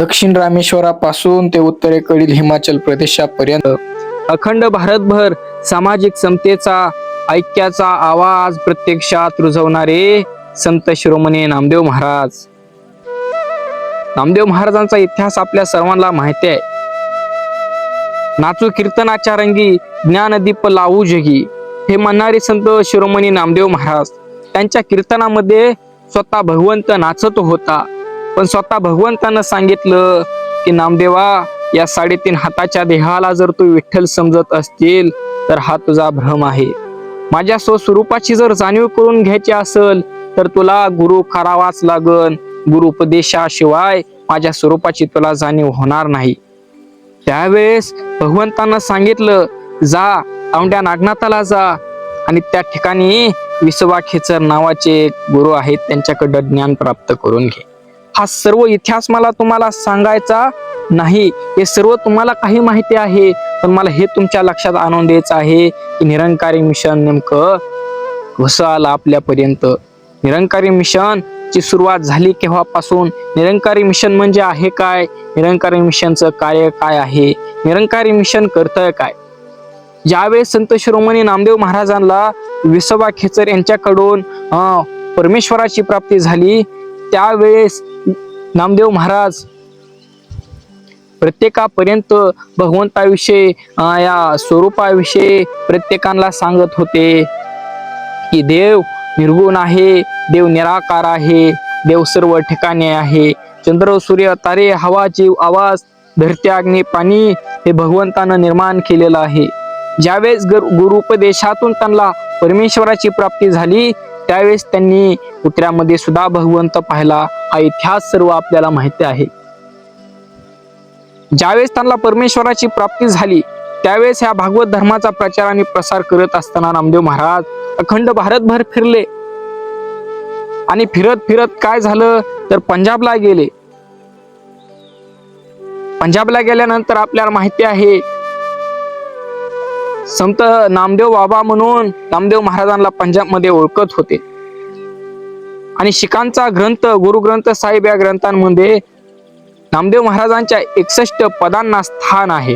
दक्षिण रामेश्वरापासून ते उत्तरेकडील हिमाचल प्रदेशापर्यंत. अखंड भारतभर सामाजिक समतेचा ऐक्याचा आवाज प्रत्यक्षात रुजवणारे संत शिरोमणी नामदेव महाराज. नामदेव महाराजांचा इतिहास आपल्या सर्वांना माहिती आहे. नाचू कीर्तनाच्या रंगी ज्ञानदीप लावू जगी हे म्हणणारे संत शिरोमणी नामदेव महाराज त्यांच्या कीर्तनामध्ये स्वतः भगवंत नाचत होता. पण स्वतः भगवंतानं सांगितलं की नामदेवा या साडेतीन हाताच्या देहाला जर तू विठ्ठल समजत असतील तर हा तुझा भ्रम आहे. माझ्या स्वस्वरूपाची जर जाणीव करून घ्यायची असेल तर तुला गुरु करावाच लागन. गुरु उपदेशाशिवाय माझ्या स्वरूपाची तुला जाणीव होणार नाही. त्यावेळेस भगवंतांना सांगितलं जा औंड्या नागनाथाला जा. आणि त्या ठिकाणी विसवा खेचर नावाचे गुरु आहेत त्यांच्याकडं ज्ञान प्राप्त करून घे. हा सर्व इतिहास मला तुम्हाला सांगायचा नाही. हे सर्व तुम्हाला काही माहिती आहे पण मला हे तुमच्या लक्षात आणून द्यायचं आहे की निरंकारी मिशन नेमकं कसं आलं आपल्यापर्यंत? निरंकारी मिशन ची सुरुवात झाली केव्हापासून? निरंकारी मिशन म्हणजे आहे काय? निरंकारी मिशनचं कार्य काय आहे? निरंकारी मिशन करतंय काय? ज्यावेळेस संत शिरोमणी नामदेव महाराजांना विसोबा खेचर यांच्याकडून परमेश्वराची प्राप्ती झाली त्यावेळेस नामदेव महाराज. प्रत्येकापर्यंत भगवंताविषयी या स्वरूपाविषयी प्रत्येकाला सांगत होते की देव निर्गुण आहे देव निराकार आहे देव सर्व ठिकाणी आहे. चंद्र सूर्य तारे हवा जीव आवाज धरती अग्नी पाणी हे भगवंतानं निर्माण केलेलं आहे. ज्यावेळेस गुरु गुरुपदेशातून त्यांना परमेश्वराची प्राप्ती झाली त्यावेळेस त्यांनी कुत्र्यामध्ये सुद्धा भगवंत पाहिला. हा इतिहास सर्व आपल्याला माहिती आहे. ज्यावेळेस त्यांना परमेश्वराची प्राप्ती झाली त्यावेळेस ह्या भागवत धर्माचा प्रचार आणि प्रसार करत असताना नामदेव महाराज अखंड भारतभर फिरले. आणि फिरत फिरत काय झालं? तर पंजाबला गेले. पंजाबला गेल्यानंतर आपल्याला माहिती आहे संत नामदेव बाबा म्हणून नामदेव महाराजांना पंजाबमध्ये ओळखत होते. आणि शिखांचा ग्रंथ गुरुग्रंथ साहेब या ग्रंथांमध्ये नामदेव महाराजांच्या एकसष्ट पदांना स्थान आहे.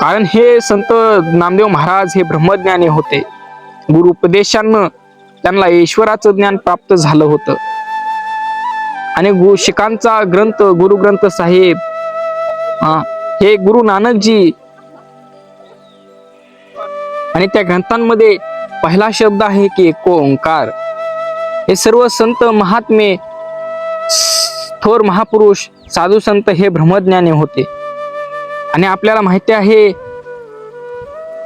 कारण हे संत नामदेव महाराज हे ब्रह्मज्ञानी होते. गुरु उपदेशानं त्यांना ईश्वराचं ज्ञान प्राप्त झालं होतं. आणि गु शिखांचा ग्रंथ गुरुग्रंथ साहेब हा, हे गुरु नानकजी आणि त्या ग्रंथांमध्ये पहिला शब्द आहे की एको ओंकार. हे सर्व संत महात्मे थोर महापुरुष साधू संत हे ब्रह्मज्ञानी होते. आणि आपल्याला माहिती आहे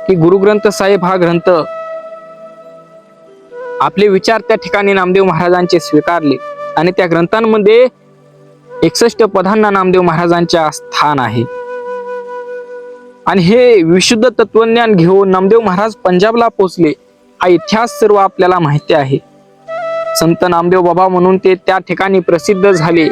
की गुरुग्रंथ साहेब हा ग्रंथ आपले विचार त्या ठिकाणी नामदेव महाराजांचे स्वीकारले. आणि त्या ग्रंथांमध्ये एकसष्ट पदांना नामदेव महाराजांच्या स्थान आहे. आणि हे विशुद्ध तत्वज्ञान घेऊन नामदेव महाराज पंजाबला पोचले हा इतिहास सर्व आपल्याला माहिती आहे. संत नामदेव बाबा म्हणून ते त्या ठिकाणी प्रसिद्ध झाले.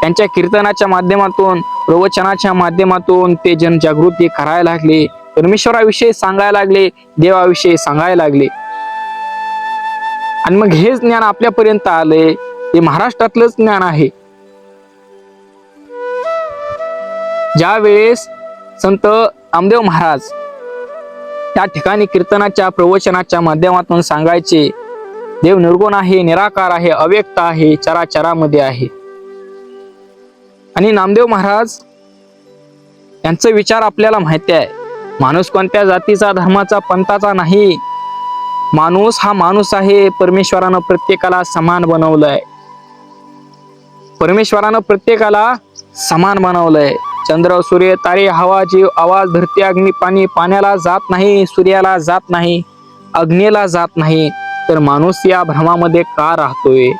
त्यांच्या कीर्तनाच्या माध्यमातून प्रवचनाच्या माध्यमातून ते जनजागृती करायला लागले. परमेश्वराविषयी सांगायला लागले देवाविषयी सांगायला लागले. आणि मग हेच ज्ञान आपल्यापर्यंत आले ते महाराष्ट्रातलंच ज्ञान आहे. ज्या वेळेस संत नामदेव महाराज त्या ठिकाणी कीर्तनाच्या प्रवचनाच्या माध्यमातून सांगायचे देव निर्गुण आहे निराकार आहे अव्यक्त आहे चराचरामध्ये आहे. आणि नामदेव महाराज यांचा विचार आपल्याला माहिती आहे. माणूस कोणत्या जातीचा धर्माचा पंथाचा नाही. माणूस हा माणूस आहे परमेश्वरानं प्रत्येकाला समान बनवलंय. परमेश्वरानं प्रत्येकाला समान बनवलंय. चंद्र सूर्य तारे हवा जीव आवाज धरती अग्नी पाणी पाण्याला जात नाही सूर्याला जात नाही अग्नीला जात नाही. तर माणूस या भ्रमामध्ये का राहतोय?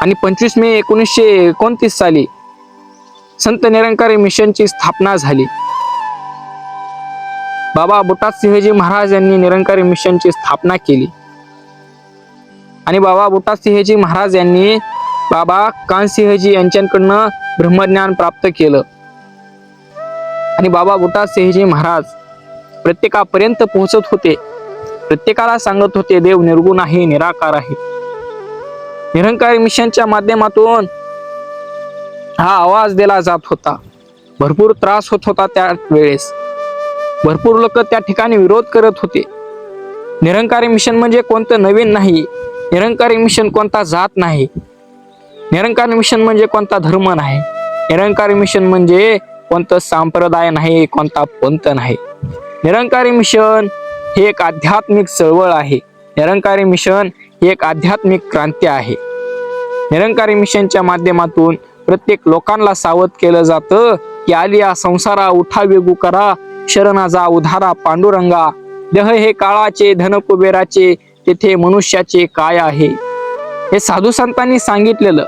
आणि पंचवीस मे एकोणीसशे एकोणतीस साली संत निरंकारी मिशनची स्थापना झाली. बाबा बुटा सिंहजी महाराज यांनी निरंकारी मिशनची स्थापना केली. आणि बाबा बुटा सिंहजी महाराज यांनी बाबा कानसिंहजी यांच्याकडनं ब्रह्मज्ञान प्राप्त केलं. आणि बाबा बुटा सिंहजी महाराज प्रत्येकापर्यंत पोहोचत होते. प्रत्येकाला सांगत होते देव निर्गुण आहे निराकार आहे. निरंकारी मिशनच्या माध्यमातून हा आवाज दिला जात होता. भरपूर त्रास होत होता त्या वेळेस. भरपूर लोक त्या ठिकाणी विरोध करत होते. निरंकारी मिशन म्हणजे कोणतं नवीन नाही. निरंकारी मिशन कोणता जात नाही. निरंकारी मिशन म्हणजे कोणता धर्म नाही. निरंकारी मिशन म्हणजे कोणतं संप्रदाय नाही कोणता पंत नाही. निरंकारी मिशन हे एक आध्यात्मिक चळवळ आहे. निरंकारी मिशन ही एक आध्यात्मिक क्रांती आहे. निरंकारी मिशनच्या माध्यमातून प्रत्येक लोकांना सावध केलं जातं की आली या संसारा उठा वेगू करा शरणाचा उधारा पांडुरंगा. देह हे काळाचे धन कुबेराचे तेथे मनुष्याचे काय आहे? हे साधू संतांनी सांगितलेलं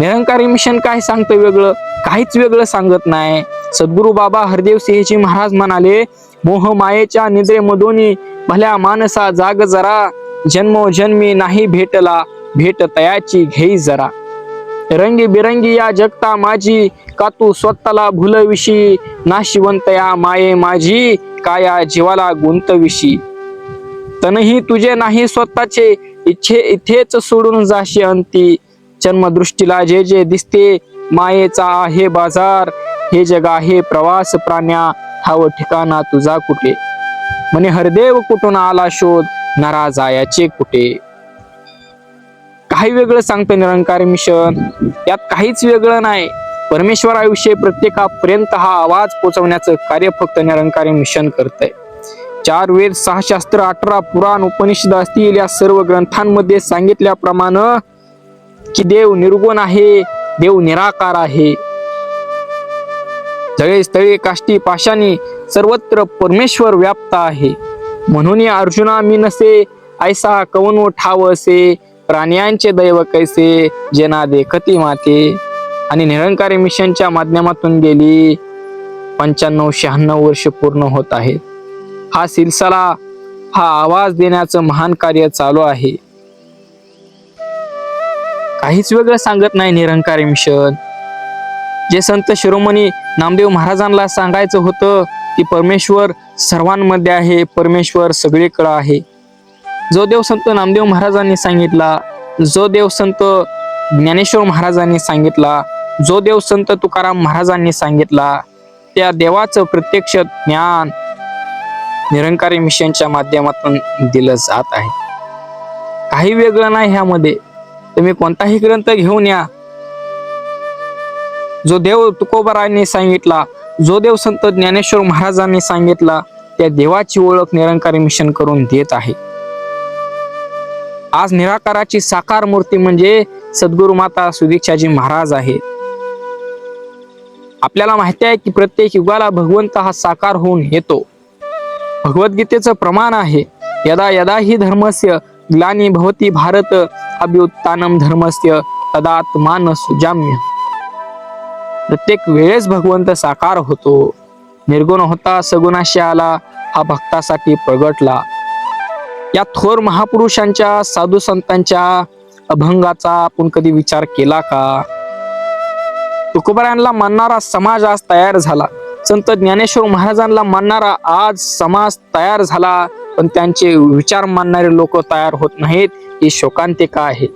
निरंकारी मिशन काय सांगतं वेगळं? काहीच वेगळं सांगत नाही. सद्गुरु बाबा हरदेव सिंहजी महाराज म्हणाले मोह मायेच्या निद्रेमधून भल्या माणसा जाग जरा. जन्मोजन्मी नाही भेटला भेट तयाची घेई जरा. रंगी बिरंगी या जगता माझी का तू स्वतःला भुलविशी? नाशिवंत या माये माझी काया जीवाला गुंतविशी? तनही तुझे नाही स्वतःचे इच्छे इथेच सोडून जाशी अंती. जन्मदृष्टीला जे जे दिसते मायेचा आहे बाजार हे जग आहे प्रवास प्राण्या ठाव ठिकाणा तुझा कुठे? म्हणे हरदेव कुठून आला शोध नरा जायाचे कुठे? काही वेगळं सांगतं निरंकारी मिशन यात काहीच वेगळं नाही. परमेश्वराविषयी प्रत्येकापर्यंत हा आवाज पोहोचवण्याचं कार्य फक्त निरंकारी मिशन करतंय. चार वेद सहा शास्त्र अठरा पुराण उपनिषद असतील या सर्व ग्रंथांमध्ये सांगितल्याप्रमाणे की देव निर्गुण आहे देव निराकार आहे. जळे स्थळे काष्टी पाशानी सर्वत्र परमेश्वर व्याप्त आहे. म्हणून अर्जुना मी नसे ऐसा कवन ठाव असे प्राण्यांचे दैव कैसे जेना देखती माते. आणि निरंकारी मिशनच्या माध्यमातून गेली. पंच्याण्णव शहाण्णव वर्ष पूर्ण होत आहेत हा सिलसिला हा आवाज देण्याचं महान कार्य चालू आहे. काहीच वेगळं सांगत नाही निरंकारी मिशन. जे संत शिरोमणी नामदेव महाराजांना सांगायचं होतं की परमेश्वर सर्वांमध्ये आहे परमेश्वर सगळीकडं आहे. जो देव संत नामदेव महाराजांनी सांगितला जो देव संत ज्ञानेश्वर महाराजांनी सांगितला जो देव संत तुकाराम महाराजांनी सांगितला त्या देवाचं प्रत्यक्ष ज्ञान निरंकारी मिशनच्या माध्यमातून दिलं जात आहे. काही वेगळं नाही ह्यामध्ये. तुम्ही कोणताही ग्रंथ घेऊन या. जो देव तुकोबरांनी सांगितला जो देव संत ज्ञानेश्वर महाराजांनी सांगितला त्या देवाची ओळख निरंकारी मिशन करून देत आहे. आज निराकाराची साकार मूर्ती म्हणजे सद्गुरु माता सुदीक्षाजी महाराज आहे. आपल्याला माहिती आहे की प्रत्येक युगाला भगवंत हा साकार होऊन येतो. भगवद्गीतेचं प्रमाण आहे. यदा यदा ही धर्मस्य ग्लानी भवती भारत अभ्युत्थानम धर्मस्य तदात्मान सुजाम्य। प्रत्येक वेळेस भगवंत साकार होतो निर्गुण होता सगुणाशी आला हा भक्तासाठी प्रगटला। या थोर महापुरुषांच्या साधू संतांच्या अभंगाचा आपण कधी विचार केला का? तुकोबऱ्यांना मानणारा समाज आज तयार झाला. संत ज्ञानेश्वर महाराजांना मानणारा आज समाज तयार झाला. पण त्यांचे विचार मानणारे लोक तयार होत नाहीत ही शोकांतिका आहे.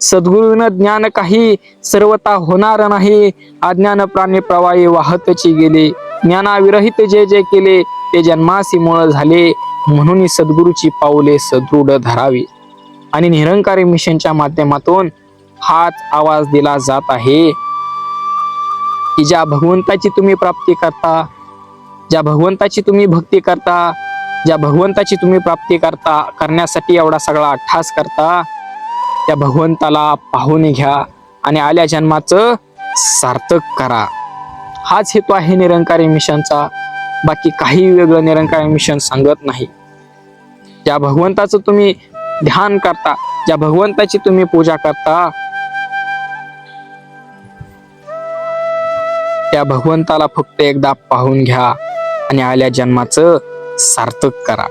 सद्गुरूनं ज्ञान काही सर्वता होणार नाही. अज्ञान प्राणी प्रवाही वाहतची गेले. ज्ञानाविरहित जे जे केले ते जन्मासी मुळ झाले. म्हणून सद्गुरूची पाऊले सदृढ धरावी. आणि निरंकारी मिशनच्या माध्यमातून हाच आवाज दिला जात आहे. की ज्या भगवंताची तुम्ही प्राप्ती करता ज्या भगवंताची तुम्ही भक्ती करता ज्या भगवंताची तुम्ही प्राप्ती करता करण्यासाठी एवढा सगळा अठ्ठास करता त्या भगवंताला पाहून घ्या आणि आल्या जन्माचं सार्थक करा. हाच हेतू आहे निरंकारी मिशनचा. बाकी काही वेगळं निरंकारी मिशन सांगत नाही. ज्या भगवंताचं तुम्ही ध्यान करता ज्या भगवंताची तुम्ही पूजा करता त्या भगवंताला फक्त एकदा पाहून घ्या आणि आल्या जन्माचं सार्थक करा.